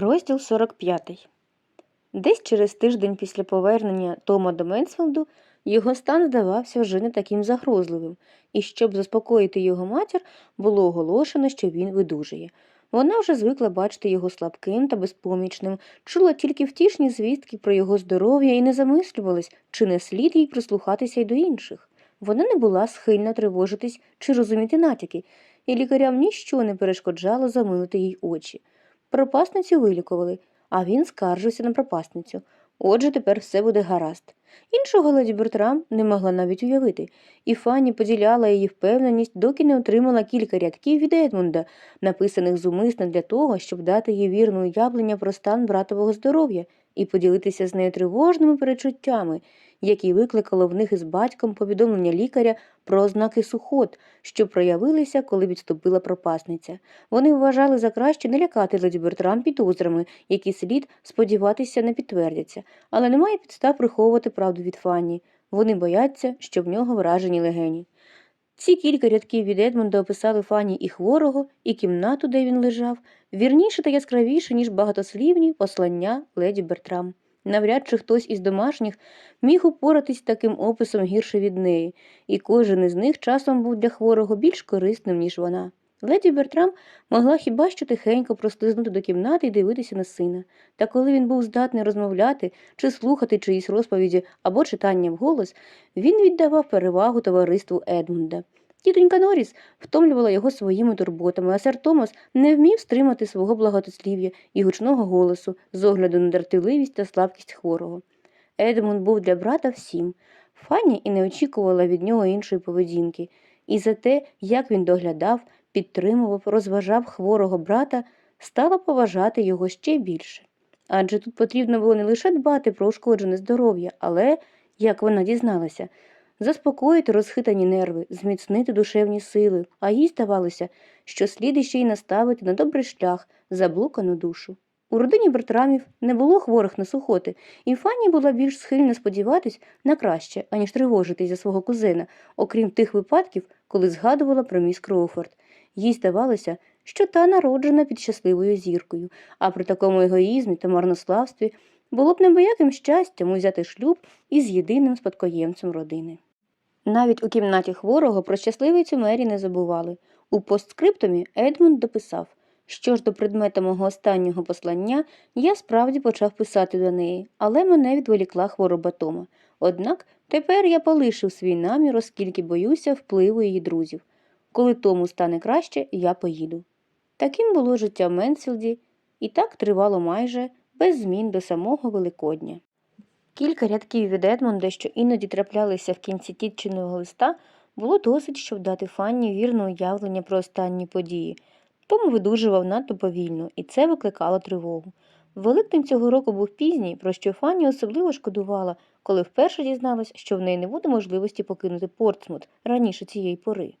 Розділ 45. Десь через тиждень після повернення Тома до Менсфілду його стан здавався вже не таким загрозливим, і щоб заспокоїти його матір, було оголошено, що він видужує. Вона вже звикла бачити його слабким та безпомічним, чула тільки втішні звістки про його здоров'я і не замислювалась, чи не слід їй прислухатися й до інших. Вона не була схильна тривожитись чи розуміти натяки, і лікарям ніщо не перешкоджало замилити їй очі. Пропасницю вилікували, а він скаржився на пропасницю. Отже, тепер все буде гаразд. Іншого леді Бертрам не могла навіть уявити, і Фанні поділяла її впевненість, доки не отримала кілька рядків від Едмунда, написаних зумисно для того, щоб дати їй вірне уявлення про стан братового здоров'я і поділитися з нею тривожними перечуттями, які викликало в них із батьком повідомлення лікаря про ознаки сухот, що проявилися, коли відступила пропасниця. Вони вважали за краще не лякати леді Бертрам підозрами, які слід сподіватися не підтвердяться, але немає підстав приховувати правду від Фанні. Вони бояться, що в нього вражені легені. Ці кілька рядків від Едмунда описали Фанні і хворого, і кімнату, де він лежав, вірніше та яскравіше, ніж багатослівні послання леді Бертрам. Навряд чи хтось із домашніх міг упоратись таким описом гірше від неї, і кожен із них часом був для хворого більш корисним, ніж вона. Леді Бертрам могла хіба що тихенько прослизнути до кімнати і дивитися на сина. Та коли він був здатний розмовляти чи слухати чиїсь розповіді або читання вголос, він віддавав перевагу товариству Едмунда. Тітонька Норріс втомлювала його своїми турботами, а сер Томас не вмів стримати свого благотослів'я і гучного голосу з огляду на дратівливість та слабкість хворого. Едмунд був для брата всім. Фанні і не очікувала від нього іншої поведінки, і за те, як він доглядав, підтримував, розважав хворого брата, стала поважати його ще більше. Адже тут потрібно було не лише дбати про ушкоджене здоров'я, але, як вона дізналася, заспокоїти розхитані нерви, зміцнити душевні сили, а їй здавалося, що слід іще й наставити на добрий шлях заблукану душу. У родині Бертрамів не було хворих на сухоти, і Фанні була більш схильна сподіватись на краще, аніж тривожитись за свого кузена, окрім тих випадків, коли згадувала про міс Кроуфорд. Їй здавалося, що та народжена під щасливою зіркою, а при такому егоїзмі та марнославстві було б небояким щастям узяти шлюб із єдиним спадкоємцем родини. Навіть у кімнаті хворого про щасливицю Мері не забували. У постскриптумі Едмунд дописав, що ж до предмета мого останнього послання я справді почав писати до неї, але мене відволікла хвороба Тома. Однак тепер я полишив свій намір, оскільки боюся впливу її друзів. Коли тому стане краще, я поїду. Таким було життя в і так тривало майже без змін до самого Великодня. Кілька рядків від Едмонда, що іноді траплялися в кінці тітчиного листа, було досить, щоб дати Фанні вірне уявлення про останні події. Том видужував надто повільно, і це викликало тривогу. Великдень цього року був пізній, про що Фанні особливо шкодувала, коли вперше дізналась, що в неї не буде можливості покинути Портсмут раніше цієї пори.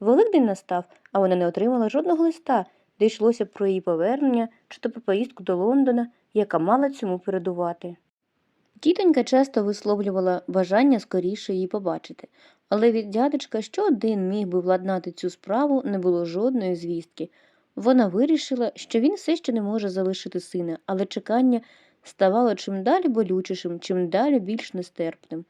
Великдень настав, а вона не отримала жодного листа, де йшлося про її повернення чи то про поїздку до Лондона, яка мала цьому передувати. Тітонька часто висловлювала бажання скоріше її побачити, але від дядечка, що один міг би владнати цю справу, не було жодної звістки. Вона вирішила, що він все ще не може залишити сина, але чекання ставало чим далі болючішим, чим далі більш нестерпним.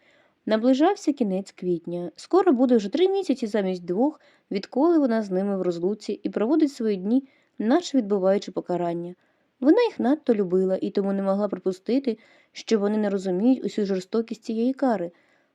Наближався кінець квітня. Скоро буде вже три місяці замість двох, відколи вона з ними в розлуці і проводить свої дні, наче відбуваючи покарання. Вона їх надто любила і тому не могла припустити, що вони не розуміють усю жорстокість цієї кари.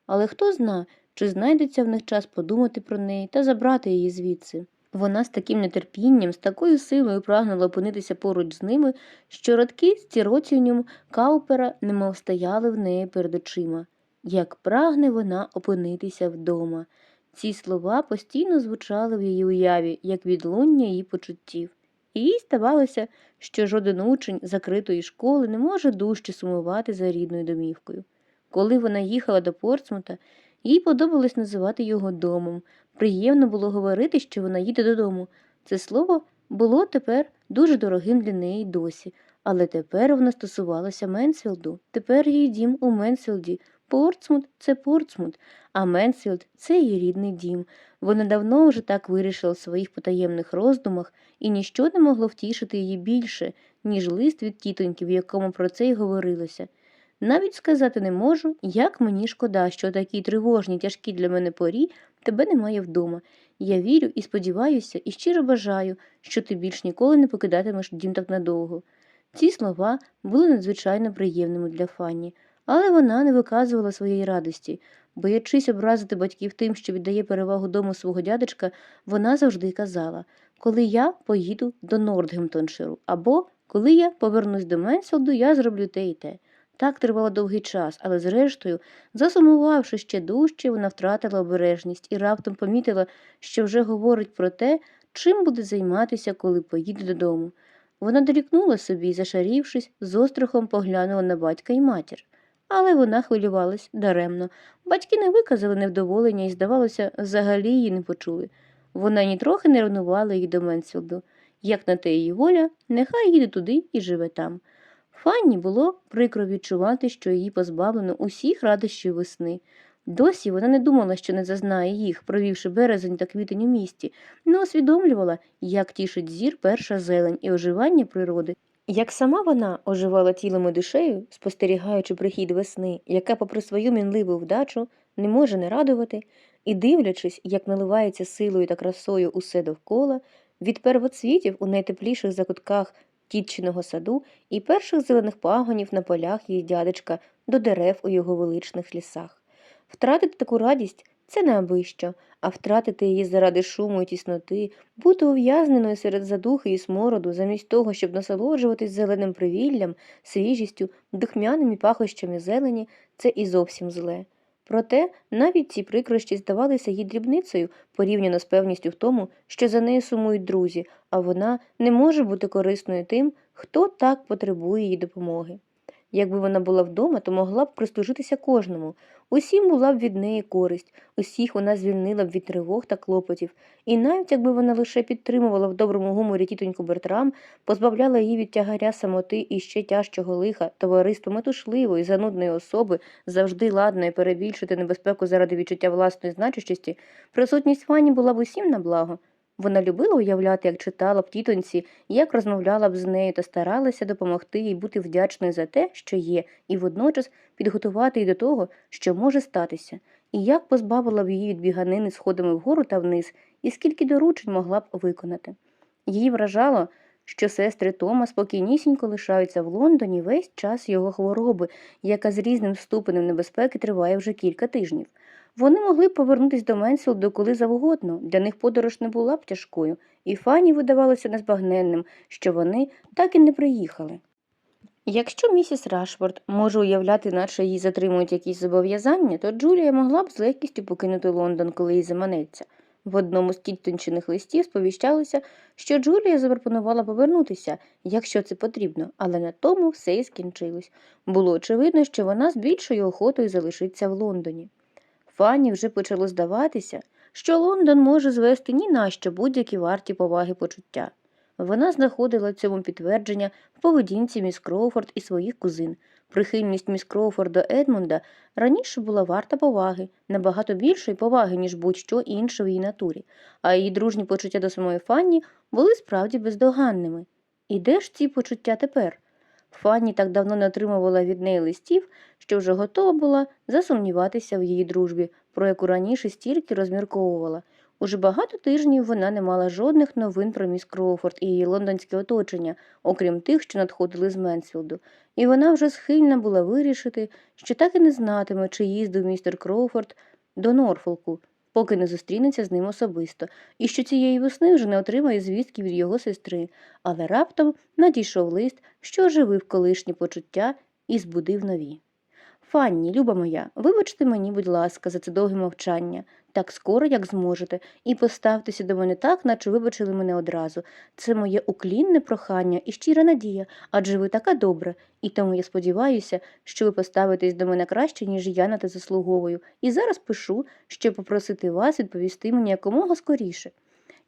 Але хто зна, чи знайдеться в них час подумати про неї та забрати її звідси. Вона з таким нетерпінням, з такою силою прагнула опинитися поруч з ними, що радки з ціроціонням Каупера немов стояли в неї перед очима. Як прагне вона опинитися вдома. Ці слова постійно звучали в її уяві, як відлуння її почуттів. І їй здавалося, що жоден учень закритої школи не може дужче сумувати за рідною домівкою. Коли вона їхала до Портсмута, їй подобалось називати його домом. Приємно було говорити, що вона їде додому. Це слово було тепер дуже дорогим для неї досі, але тепер воно стосувалося Менсфілду. Тепер її дім у Менсфілді Портсмут це Портсмут, а Менсфілд це її рідний дім. Вона давно вже так вирішила в своїх потаємних роздумах, і ніщо не могло втішити її більше, ніж лист від тітоньки, в якому про це й говорилося. Навіть сказати не можу, як мені шкода, що такі тривожні, тяжкі для мене порі тебе немає вдома. Я вірю і сподіваюся, і щиро бажаю, що ти більш ніколи не покидатимеш дім так надовго. Ці слова були надзвичайно приємними для Фанні, але вона не виказувала своєї радості. Боячись образити батьків тим, що віддає перевагу дому свого дядечка, вона завжди казала коли я поїду до Нордгемтонширу, або коли я повернусь до Менселду, я зроблю те і те. Так тривало довгий час, але зрештою, засумувавши ще дужче, вона втратила обережність і раптом помітила, що вже говорить про те, чим буде займатися, коли поїде додому. Вона дорікнула собі і, зашарівшись, з острахом поглянула на батька і матір. Але вона хвилювалась даремно. Батьки не виказали невдоволення і, здавалося, взагалі її не почули. Вона нітрохи не ревнувала їх до Менсфілду. Як на те її воля, нехай їде туди і живе там. Фанні було прикро відчувати, що її позбавлено усіх радощів весни. Досі вона не думала, що не зазнає їх, провівши березень та квітень у місті, не усвідомлювала, як тішить зір перша зелень і оживання природи. Як сама вона оживала тілом і душею, спостерігаючи прихід весни, яка, попри свою мінливу вдачу, не може не радувати, і дивлячись, як наливається силою та красою усе довкола, від первоцвітів у найтепліших закутках тітчиного саду і перших зелених пагонів на полях її дядечка до дерев у його величних лісах. Втратити таку радість це не абищо, а втратити її заради шуму і тісноти, бути ув'язненою серед задухи і смороду, замість того, щоб насолоджуватись зеленим привіллям, свіжістю, духмяними пахощами зелені, це і зовсім зле. Проте навіть ці прикрощі здавалися їй дрібницею порівняно з певністю в тому, що за нею сумують друзі, а вона не може бути корисною тим, хто так потребує її допомоги. Якби вона була вдома, то могла б прислужитися кожному, усім була б від неї користь, усіх вона звільнила б від тривог та клопотів, і навіть якби вона лише підтримувала в доброму гуморі тітоньку Бертрам, позбавляла її від тягаря самоти і ще тяжчого лиха, товариства метушливої, занудної особи, завжди ладної перебільшити небезпеку заради відчуття власної значущості, присутність Фані була б усім на благо. Вона любила уявляти, як читала б тітоньці, як розмовляла б з нею та старалася допомогти їй бути вдячною за те, що є, і водночас підготувати її до того, що може статися, і як позбавила б її від біганини сходами вгору та вниз, і скільки доручень могла б виконати. Її вражало, що сестри Тома спокійнісінько лишаються в Лондоні весь час його хвороби, яка з різним ступенем небезпеки триває вже кілька тижнів. Вони могли повернутися до Менсфілду коли завгодно, для них подорож не була б тяжкою, і Фані видавалося незбагненним, що вони так і не приїхали. Якщо місіс Рашфорд може уявляти, наче її затримують якісь зобов'язання, то Джулія могла б з легкістю покинути Лондон, коли їй заманеться. В одному з тітончених листів сповіщалося, що Джулія запропонувала повернутися, якщо це потрібно, але на тому все і скінчилось. Було очевидно, що вона з більшою охотою залишиться в Лондоні. Фанні вже почало здаватися, що Лондон може звести ні на що будь-які варті поваги почуття. Вона знаходила цьому підтвердження в поведінці міс Кроуфорд і своїх кузин. Прихильність міс Кроуфорд до Едмунда раніше була варта поваги, набагато більшої поваги, ніж будь-що інше в її натурі, а її дружні почуття до самої Фанні були справді бездоганними. І де ж ці почуття тепер? Фанні так давно не отримувала від неї листів, що вже готова була засумніватися в її дружбі, про яку раніше стільки розмірковувала. Уже багато тижнів вона не мала жодних новин про міс Кроуфорд і її лондонське оточення, окрім тих, що надходили з Менсфілду, і вона вже схильна була вирішити, що так і не знатиме, чи їздив містер Кроуфорд до Норфолку, поки не зустрінеться з ним особисто, і що цієї весни вже не отримає звістки від його сестри, але раптом надійшов лист, що оживив колишні почуття і збудив нові. Фанні, люба моя, вибачте мені, будь ласка, за це довге мовчання, так скоро, як зможете, і поставтеся до мене так, наче вибачили мене одразу. Це моє уклінне прохання і щира надія, адже ви така добра, і тому я сподіваюся, що ви поставитесь до мене краще, ніж я на те заслуговую, і зараз пишу, щоб попросити вас відповісти мені якомога скоріше.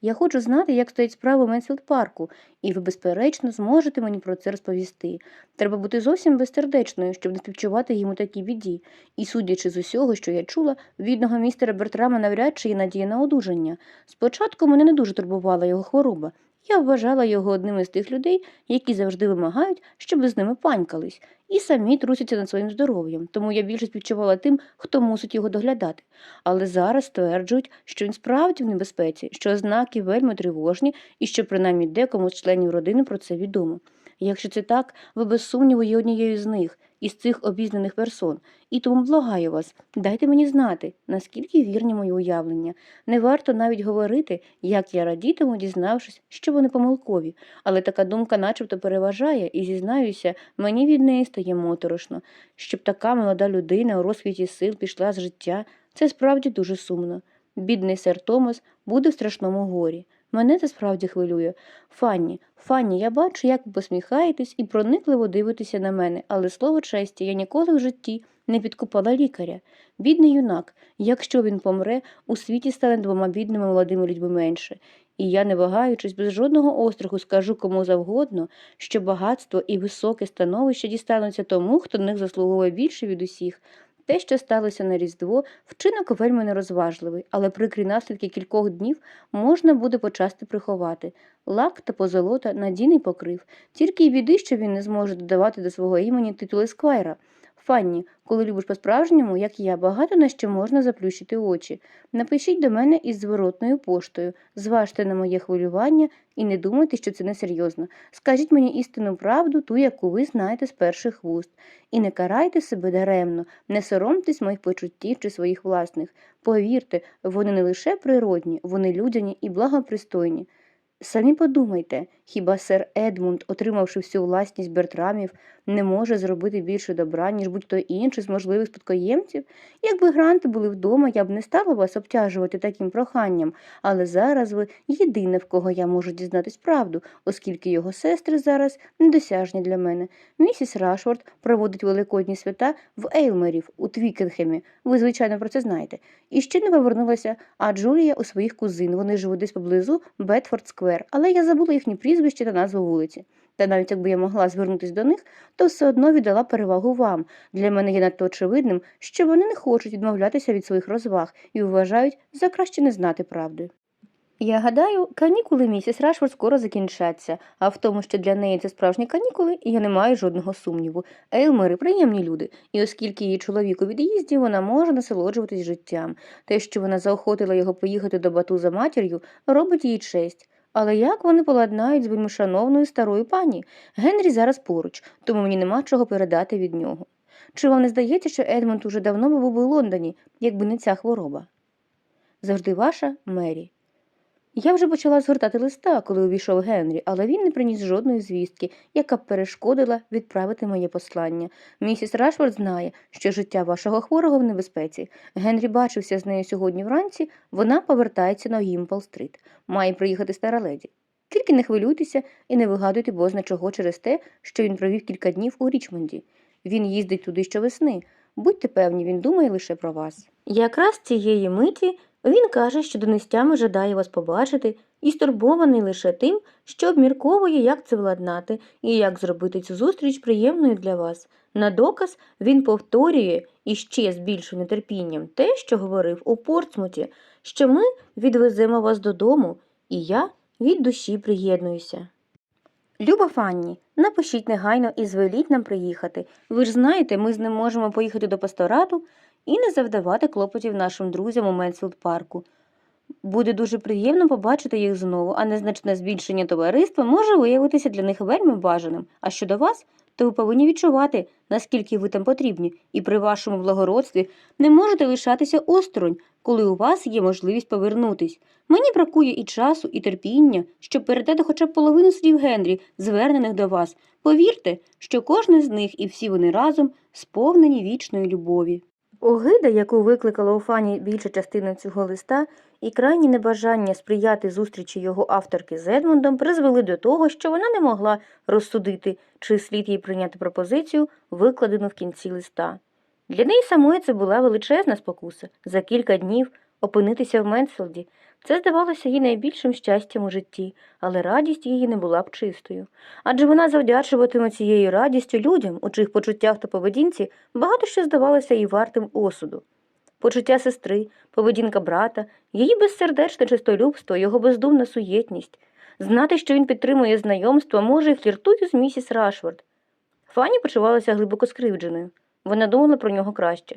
Я хочу знати, як стоять справи Менсфілд парку, і ви, безперечно, зможете мені про це розповісти. Треба бути зовсім безсердечною, щоб не співчувати йому такій біді. І, судячи з усього, що я чула, відного містера Бертрама навряд чи є надія на одужання. Спочатку мене не дуже турбувала його хвороба. Я вважала його одним із тих людей, які завжди вимагають, щоб з ними панькались, і самі трусяться над своїм здоров'ям, тому я більше співчувала тим, хто мусить його доглядати. Але зараз стверджують, що він справді в небезпеці, що ознаки вельми тривожні і що принаймні декому з членів родини про це відомо. Якщо це так, ви без сумніву є однією з них, із цих обізнаних персон, і тому благаю вас, дайте мені знати, наскільки вірні мої уявлення. Не варто навіть говорити, як я радітиму, дізнавшись, що вони помилкові, але така думка начебто переважає, і, зізнаюся, мені від неї стає моторошно. Щоб така молода людина у розквіті сил пішла з життя, це справді дуже сумно. Бідний сер Томас буде в страшному горі. Мене це справді хвилює. Фанні, Фанні, я бачу, як ви посміхаєтесь і проникливо дивитеся на мене, але слово честі, я ніколи в житті не підкупала лікаря. Бідний юнак, якщо він помре, у світі стане двома бідними молодими людьми менше. І я, не вагаючись, без жодного остраху скажу кому завгодно, що багатство і високе становище дістануться тому, хто на них заслуговує більше від усіх. Те, що сталося на Різдво, вчинок вельми нерозважливий, але прикрі наслідки кількох днів можна буде почасти приховати. Лак та позолота надійний покрив, тільки й біди, що він не зможе додавати до свого імені титули сквайра. Фанні, коли любиш по-справжньому, як я, багато на що можна заплющити очі. Напишіть до мене із зворотною поштою, зважте на моє хвилювання і не думайте, що це несерйозно. Скажіть мені істинну правду, ту, яку ви знаєте з перших вуст. І не карайте себе даремно, не соромтесь моїх почуттів чи своїх власних. Повірте, вони не лише природні, вони людяні і благопристойні. Самі подумайте, хіба сер Едмунд, отримавши всю власність Бертрамів, не може зробити більше добра, ніж будь-хто інший з можливих спадкоємців? Якби гранти були вдома, я б не стала вас обтяжувати таким проханням, але зараз ви єдине, в кого я можу дізнатись правду, оскільки його сестри зараз недосяжні для мене. Місіс Рашфорд проводить великодні свята в Ейлмерів у Твікенхемі. Ви, звичайно, про це знаєте. І ще не повернулася, а Джулія у своїх кузин. Вони живуть десь поблизу Бетфорд Сквер, але я забула їхні прізвище та назву вулиці. Та навіть якби я могла звернутися до них, то все одно віддала перевагу вам. Для мене є надто очевидним, що вони не хочуть відмовлятися від своїх розваг і вважають за краще не знати правди. Я гадаю, канікули місіс Рашфорд скоро закінчаться, а в тому, що для неї це справжні канікули, я не маю жодного сумніву. Ейлмери приємні люди, і оскільки її чоловік у від'їзді, вона може насолоджуватись життям. Те, що вона заохотила його поїхати до бату за матір'ю, робить їй честь. Але як вони поладнають з вельмишановною старою пані? Генрі зараз поруч, тому мені нема чого передати від нього. Чи вам не здається, що Едмонд уже давно був у Лондоні, якби не ця хвороба? Завжди ваша Мері. Я вже почала згортати листа, коли увійшов Генрі, але він не приніс жодної звістки, яка б перешкодила відправити моє послання. Місіс Рашфорд знає, що життя вашого хворого в небезпеці. Генрі бачився з нею сьогодні вранці, вона повертається на Гімпл-стрит. Має приїхати стара леді. Тільки не хвилюйтеся і не вигадуйте бозна чого через те, що він провів кілька днів у Річмонді. Він їздить туди щовесни. Будьте певні, він думає лише про вас. Якраз цієї миті він каже, що донестями жадає вас побачити і стурбований лише тим, що обмірковує, як це владнати і як зробити цю зустріч приємною для вас. На доказ він повторює і ще з більшим нетерпінням те, що говорив у Портсмуті, що ми відвеземо вас додому, і я від душі приєднуюся. Люба Фанні, напишіть негайно і звеліть нам приїхати. Ви ж знаєте, ми з ним можемо поїхати до пасторату і не завдавати клопотів нашим друзям у Менсфілд парку. Буде дуже приємно побачити їх знову, а незначне збільшення товариства може виявитися для них вельми бажаним. А щодо вас, то ви повинні відчувати, наскільки ви там потрібні, і при вашому благородстві не можете лишатися осторонь, коли у вас є можливість повернутись. Мені бракує і часу, і терпіння, щоб передати хоча б половину слів Генрі, звернених до вас. Повірте, що кожен з них і всі вони разом сповнені вічної любові. Огида, яку викликала у фані більша частина цього листа, і крайнє небажання сприяти зустрічі його авторки з Едмундом призвели до того, що вона не могла розсудити, чи слід їй прийняти пропозицію, викладену в кінці листа. Для неї самої це була величезна спокуса за кілька днів опинитися в Менсфілді. Це здавалося їй найбільшим щастям у житті, але радість її не була б чистою. Адже вона завдячуватиме цією радістю людям, у чиїх почуттях та поведінці багато що здавалося їй вартим осуду. Почуття сестри, поведінка брата, її безсердечне чистолюбство, його бездумна суєтність. Знати, що він підтримує знайомство, може, і фліртує з місіс Рашфорд. Фанні почувалася глибоко скривдженою. Вона думала про нього краще.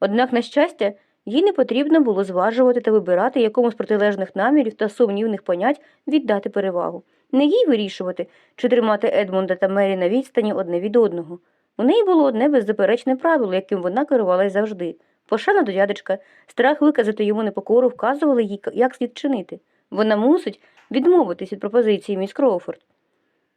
Однак, на щастя, їй не потрібно було зважувати та вибирати якому з протилежних намірів та сумнівних понять віддати перевагу. Не їй вирішувати, чи тримати Едмунда та Мері на відстані одне від одного. У неї було одне беззаперечне правило, яким вона керувалась завжди. Пошана до дядечка, страх виказати йому непокору вказували їй, як слід чинити. Вона мусить відмовитись від пропозиції міс Кроуфорд.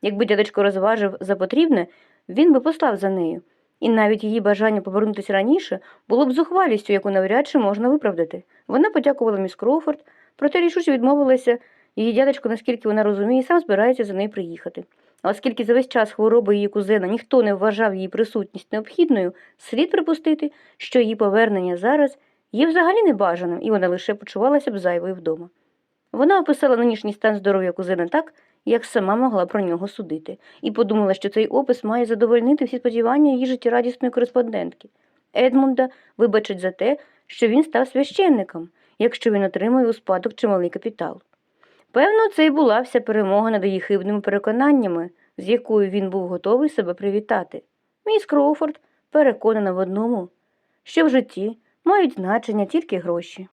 Якби дядечко розважив за потрібне, він би послав за нею, і навіть її бажання повернутися раніше було б зухвалістю, яку навряд чи можна виправдати. Вона подякувала міс Кроуфорд, проте рішуче відмовилася, її дядечко, наскільки вона розуміє, сам збирається за нею приїхати. А оскільки за весь час хвороби її кузена ніхто не вважав її присутність необхідною, слід припустити, що її повернення зараз є взагалі небажаним, і вона лише почувалася б зайвою вдома. Вона описала нинішній стан здоров'я кузена так, як сама могла про нього судити, і подумала, що цей опис має задовольнити всі сподівання її життєрадісної кореспондентки. Едмунда вибачить за те, що він став священником, якщо він отримує у спадок чималий капітал. Певно, це й була вся перемога над її хибними переконаннями, з якою він був готовий себе привітати. Міс Кроуфорд переконана в одному, що в житті мають значення тільки гроші.